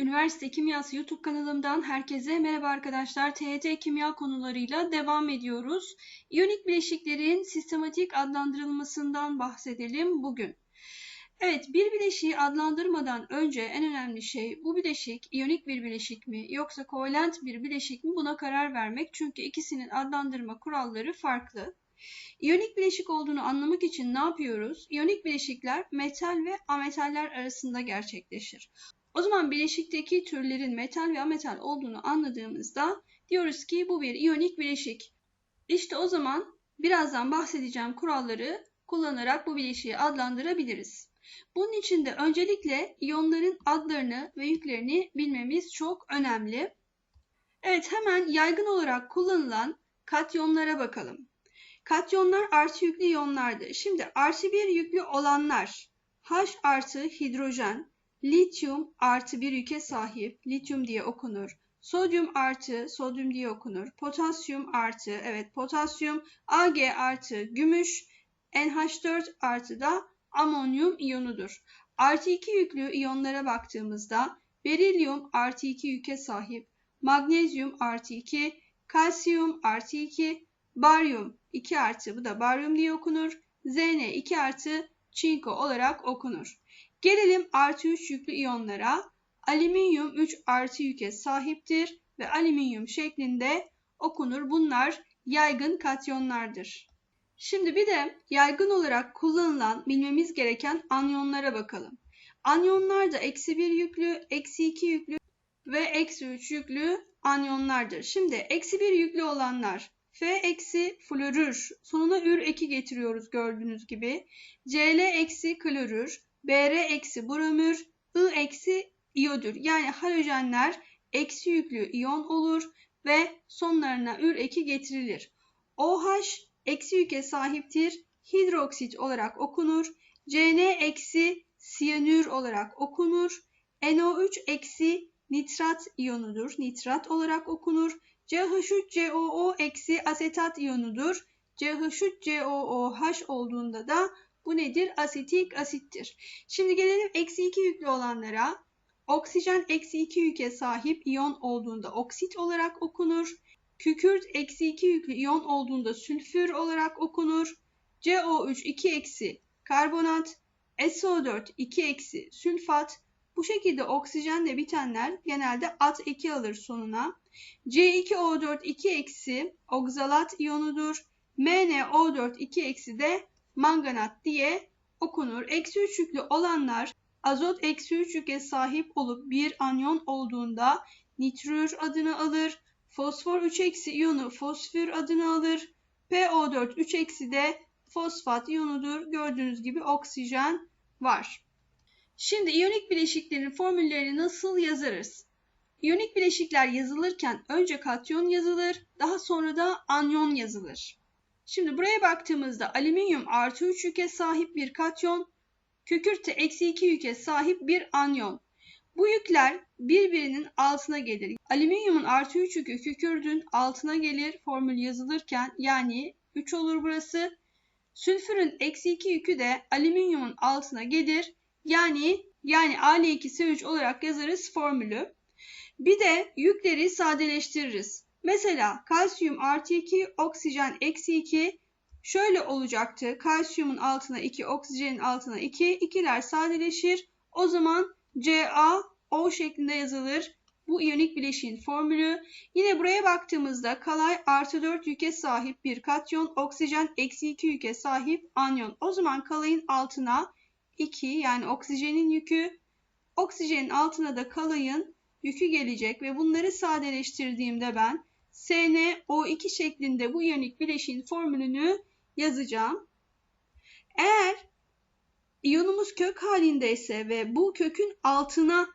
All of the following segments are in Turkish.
Üniversite Kimyası YouTube kanalımdan herkese merhaba arkadaşlar. TYT kimya konularıyla devam ediyoruz. İyonik bileşiklerin sistematik adlandırılmasından bahsedelim bugün. Evet, bir bileşiği adlandırmadan önce en önemli şey bu bileşik iyonik bir bileşik mi yoksa kovalent bir bileşik mi buna karar vermek. Çünkü ikisinin adlandırma kuralları farklı. İyonik bileşik olduğunu anlamak için ne yapıyoruz? İyonik bileşikler metal ve ametaller arasında gerçekleşir. O zaman bileşikteki türlerin metal ve ametal olduğunu anladığımızda diyoruz ki bu bir iyonik bileşik. İşte o zaman birazdan bahsedeceğim kuralları kullanarak bu bileşiği adlandırabiliriz. Bunun için de öncelikle iyonların adlarını ve yüklerini bilmemiz çok önemli. Evet hemen yaygın olarak kullanılan katyonlara bakalım. Katyonlar artı yüklü iyonlardır. Şimdi artı bir yüklü olanlar H artı hidrojen, lityum artı bir yüke sahip, lityum diye okunur. Sodyum artı, sodyum diye okunur. Potasyum artı, evet potasyum, Ag artı gümüş, NH4 artı da amonyum iyonudur. Artı 2 yüklü iyonlara baktığımızda berilyum artı 2 yüke sahip, magnezyum artı 2, kalsiyum artı 2, baryum 2 artı bu da baryum diye okunur. Zn 2 artı çinko olarak okunur. Gelelim artı 3 yüklü iyonlara. Alüminyum 3 artı yüke sahiptir ve alüminyum şeklinde okunur. Bunlar yaygın katyonlardır. Şimdi bir de yaygın olarak kullanılan bilmemiz gereken anyonlara bakalım. Anyonlar da eksi 1 yüklü, eksi 2 yüklü ve eksi 3 yüklü anyonlardır. Şimdi eksi 1 yüklü olanlar F eksi florür sonuna ür eki getiriyoruz gördüğünüz gibi. Cl eksi klorür, Br eksi bromür, I eksi iyodür. Yani halojenler eksi yüklü iyon olur ve sonlarına ür eki getirilir. OH eksi yüke sahiptir. Hidroksit olarak okunur. Cn eksi siyanür olarak okunur. NO3 eksi nitrat iyonudur. Nitrat olarak okunur. CH3COO eksi asetat iyonudur. CH3COOH olduğunda da bu nedir? Asetik asittir. Şimdi gelelim eksi 2 yüklü olanlara. Oksijen eksi 2 yüke sahip iyon olduğunda oksit olarak okunur. Kükürt eksi 2 yüklü iyon olduğunda sülfür olarak okunur. CO3 2 eksi karbonat, SO4 2 eksi sülfat. Bu şekilde oksijenle bitenler genelde at eki alır sonuna. C2O4 2 eksi oksalat iyonudur. MnO4 2 eksi de manganat diye okunur. Eksi 3 yüklü olanlar azot eksi 3 yüke sahip olup bir anyon olduğunda nitrür adını alır. Fosfor 3 eksi iyonu fosfür adını alır. PO4 3 eksi de fosfat iyonudur. Gördüğünüz gibi oksijen var. Şimdi iyonik bileşiklerin formüllerini nasıl yazarız? İyonik bileşikler yazılırken önce katyon yazılır, daha sonra da anyon yazılır. Şimdi buraya baktığımızda alüminyum artı 3 yüke sahip bir katyon, kükürte eksi 2 yüke sahip bir anyon. Bu yükler birbirinin altına gelir. Alüminyumun artı 3 yükü kükürdün altına gelir formül yazılırken yani 3 olur burası. Sülfürün eksi 2 yükü de alüminyumun altına gelir. Yani yani Al2S3 olarak yazarız formülü. Bir de yükleri sadeleştiririz. Mesela kalsiyum artı 2, oksijen eksi 2 şöyle olacaktı. Kalsiyumun altına 2, oksijenin altına 2. İkiler sadeleşir. O zaman CaO şeklinde yazılır. Bu iyonik bileşiğin formülü. Yine buraya baktığımızda kalay artı 4 yüke sahip bir katyon, oksijen eksi 2 yüke sahip anyon. O zaman kalayın altına 2 yani oksijenin yükü, oksijenin altına da kalayın yükü gelecek ve bunları sadeleştirdiğimde ben SnO2 şeklinde bu iyonik bileşiğin formülünü yazacağım. Eğer iyonumuz kök halindeyse ve bu kökün altına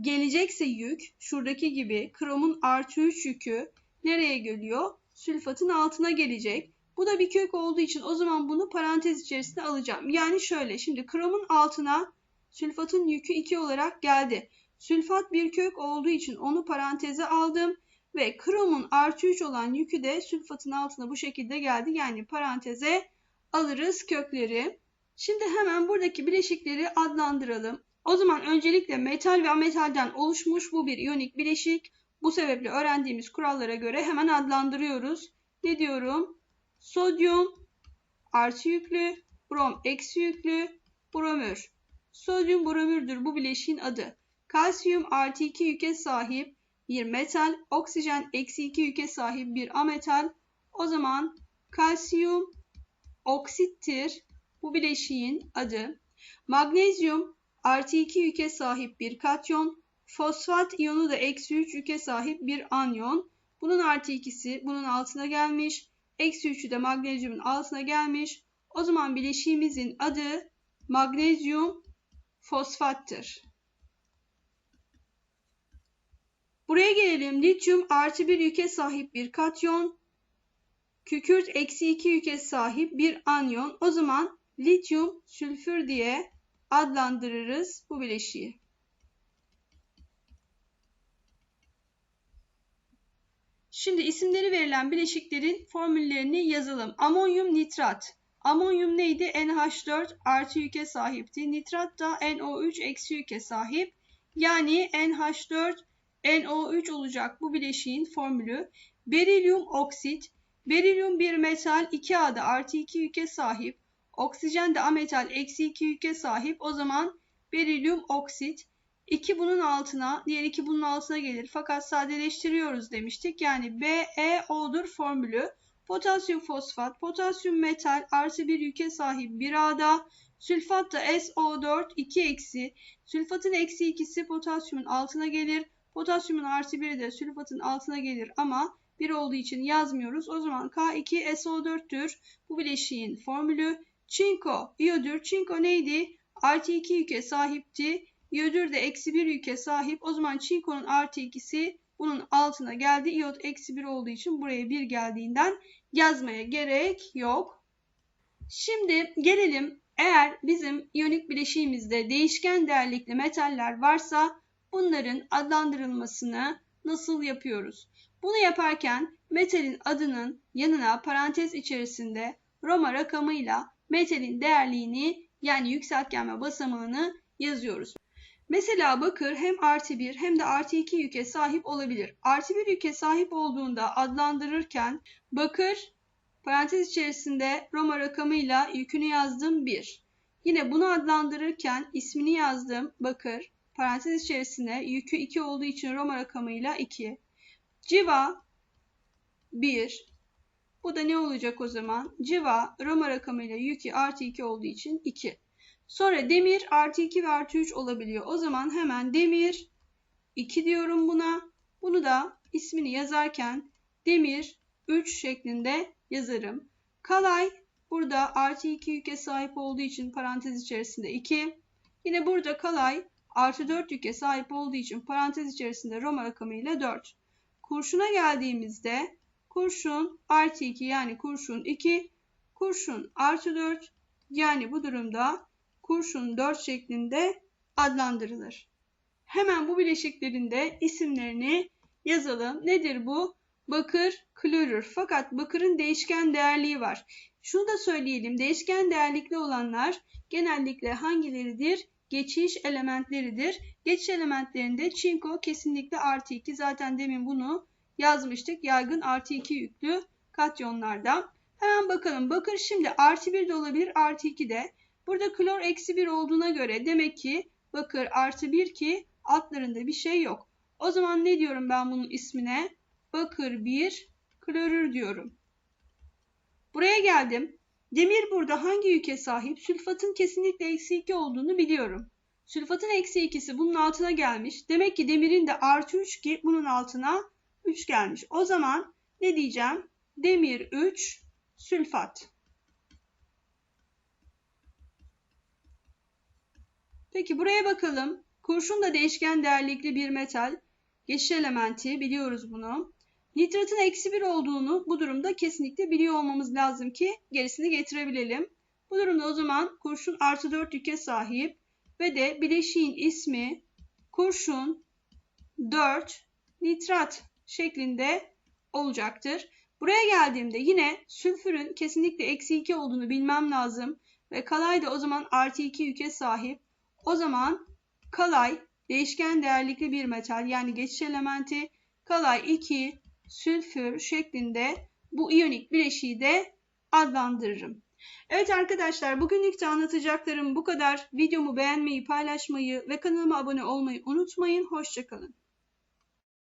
gelecekse yük, şuradaki gibi kromun artı 3 yükü nereye geliyor? Sülfatın altına gelecek. Bu da bir kök olduğu için o zaman bunu parantez içerisine alacağım. Yani şöyle şimdi kromun altına sülfatın yükü 2 olarak geldi. Sülfat bir kök olduğu için onu paranteze aldım ve kromun artı 3 olan yükü de sülfatın altına bu şekilde geldi. Yani paranteze alırız kökleri. Şimdi hemen buradaki bileşikleri adlandıralım. O zaman öncelikle metal ve ametalden oluşmuş bu bir iyonik bileşik. Bu sebeple öğrendiğimiz kurallara göre hemen adlandırıyoruz. Ne diyorum? Sodyum artı yüklü, brom eksi yüklü, bromür. Sodyum bromürdür bu bileşiğin adı. Kalsiyum artı 2 yüke sahip bir metal, oksijen eksi 2 yüke sahip bir ametal. O zaman kalsiyum oksittir bu bileşiğin adı. Magnezyum artı 2 yüke sahip bir katyon, fosfat iyonu da eksi 3 yüke sahip bir anyon. Bunun artı ikisi bunun altına gelmiş. Eksi 3'ü de magnezyumun altına gelmiş. O zaman bileşiğimizin adı magnezyum fosfattır. Buraya gelelim. Lityum artı bir yüke sahip bir katyon. Kükürt eksi 2 yüke sahip bir anyon. O zaman lityum sülfür diye adlandırırız bu bileşiği. Şimdi isimleri verilen bileşiklerin formüllerini yazalım. Amonyum nitrat. Amonyum neydi? NH4 artı yüke sahipti. Nitrat da NO3 eksi yüke sahip. Yani NH4 NO3 olacak bu bileşiğin formülü. Berilyum oksit. Berilyum bir metal 2A'da artı 2 yüke sahip. Oksijen de ametal eksi 2 yüke sahip. O zaman berilyum oksit. 2 bunun altına, diğer 2 bunun altına gelir. Fakat sadeleştiriyoruz demiştik. Yani BeO'dur formülü. Potasyum fosfat, potasyum metal artı bir yüke sahip bir A'da. Sülfat da SO4 2 eksi. Sülfatın eksi ikisi potasyumun altına gelir. Potasyumun artı biri de sülfatın altına gelir ama 1 olduğu için yazmıyoruz. O zaman K2SO4'tür. Bu bileşiğin formülü. Çinko, iyodür. Çinko neydi? Artı 2 yüke sahipti. İyodür de eksi 1 yüke sahip. O zaman çinkonun artı 2'si bunun altına geldi. İyot eksi 1 olduğu için buraya 1 geldiğinden yazmaya gerek yok. Şimdi gelelim eğer bizim iyonik bileşiğimizde değişken değerlikli metaller varsa bunların adlandırılmasını nasıl yapıyoruz? Bunu yaparken metalin adının yanına parantez içerisinde Roma rakamıyla metalin değerliğini yani yükseltgen ve basamağını yazıyoruz. Mesela bakır hem artı 1 hem de artı 2 yüke sahip olabilir. Artı 1 yüke sahip olduğunda adlandırırken bakır parantez içerisinde Roma rakamıyla yükünü yazdım 1. Yine bunu adlandırırken ismini yazdım bakır parantez içerisinde yükü 2 olduğu için Roma rakamıyla 2. Civa 1. Bu da ne olacak o zaman? Civa Roma rakamıyla yükü artı 2 olduğu için 2. Sonra demir artı 2 ve artı 3 olabiliyor. O zaman hemen demir 2 diyorum buna. Bunu da ismini yazarken demir 3 şeklinde yazarım. Kalay burada artı 2 yüke sahip olduğu için parantez içerisinde 2. Yine burada kalay artı 4 yüke sahip olduğu için parantez içerisinde Roma rakamıyla 4. Kurşuna geldiğimizde kurşun artı 2 yani kurşun 2, kurşun artı 4 yani bu durumda kurşun 4 şeklinde adlandırılır. Hemen bu bileşiklerin de isimlerini yazalım. Nedir bu? Bakır, klorür. Fakat bakırın değişken değerliği var. Şunu da söyleyelim. Değişken değerlikli olanlar genellikle hangileridir? Geçiş elementleridir. Geçiş elementlerinde çinko kesinlikle artı 2. Zaten demin bunu yazmıştık. Yaygın artı 2 yüklü katyonlarda. Hemen bakalım. Bakır şimdi artı 1 de olabilir, artı 2 de. Burada klor eksi 1 olduğuna göre demek ki bakır artı 1 ki altlarında bir şey yok. O zaman ne diyorum ben bunun ismine? Bakır 1 klorür diyorum. Buraya geldim. Demir burada hangi yüke sahip? Sülfatın kesinlikle eksi 2 olduğunu biliyorum. Sülfatın eksi 2'si bunun altına gelmiş. Demek ki demirin de artı 3 ki bunun altına 3 gelmiş. O zaman ne diyeceğim? Demir 3 sülfat. Peki buraya bakalım. Kurşun da değişken değerlikli bir metal. Geçiş elementi biliyoruz bunu. Nitratın eksi 1 olduğunu bu durumda kesinlikle biliyor olmamız lazım ki gerisini getirebilelim. Bu durumda o zaman kurşun artı 4 yüke sahip ve de bileşiğin ismi kurşun 4 nitrat şeklinde olacaktır. Buraya geldiğimde yine sülfürün kesinlikle eksi 2 olduğunu bilmem lazım ve kalay da o zaman artı 2 yüke sahip. O zaman kalay değişken değerlikli bir metal yani geçiş elementi kalay 2 sülfür şeklinde bu iyonik bileşiği de adlandırırım. Evet arkadaşlar bugünlük de anlatacaklarım bu kadar. Videomu beğenmeyi, paylaşmayı ve kanalıma abone olmayı unutmayın. Hoşçakalın.